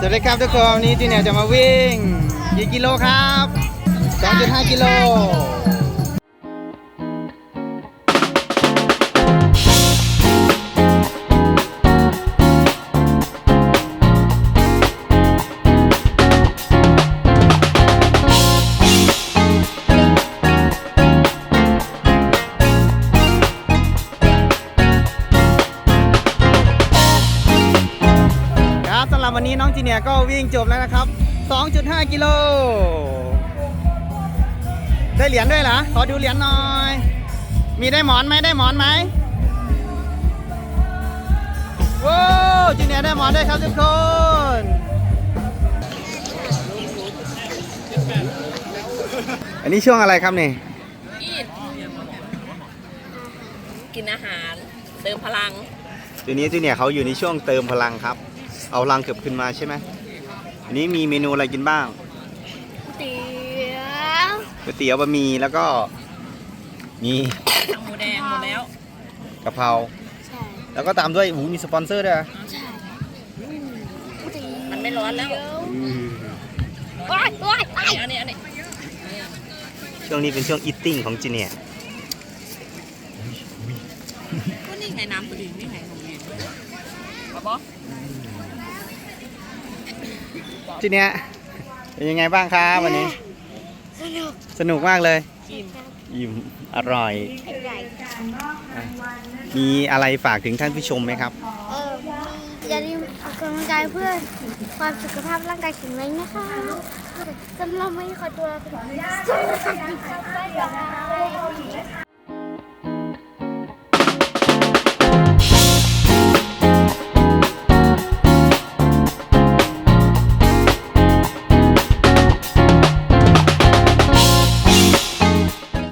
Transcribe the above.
สวัสดีครับทุกคนวันนี้จีเนียจะมาวิ่งกี่กิโลครับ 2.5 กิโล รับสำหรับวันนี้น้องจีเนียร์ก็วิ่งจบแล้วนะครับ 2.5 กิโล ได้เหรียญด้วยเหรอ ขอดูเหรียญหน่อย มีได้หมอนไหมได้หมอนไหมว้าวจีเนียร์ได้หมอนด้วยครับทุกคนอันนี้ช่วงอะไรครับนี่กินอาหารเติมพลังทีนี้จีเนียร์เขาอยู่ในช่วงเติมพลังครับ เอาพลังเกือบขึ้นมาใช่ไหมอันนี้มีเมนูอะไรกินบ้างเตี๋ยวก๋วยเตี๋ยวบะหมี่แล้วก็มีหมูแดงหมดแล้วกะเพราใช่แล้วก็ตามด้วยหูมีสปอนเซอร์ด้วยเหรอใช่มันไม่ร้อนแล้วว้ายว้ายว้ายอันนี้อันนี้ช่วงนี้เป็นช่วงอิตติ้งของจีเนียร์ก็นี่ไงน้ำตัวดีนี่ไงหนูเย็นครับบอส จีเนียร์เป็นยังไงบ้างครับวันนี้ สนุกสนุกมากเลยกินอิ่มอร่อยใหญ่มีอะไรฝากถึงท่านผู้ชมไหมครับ เอออย่าลืมออกกำลังกายเพื่อความสุขภาพร่างกายแข็งแรงนะคะสำหรับวันนี้ขอตัวลาไปก่อนสวัสดีค่ะ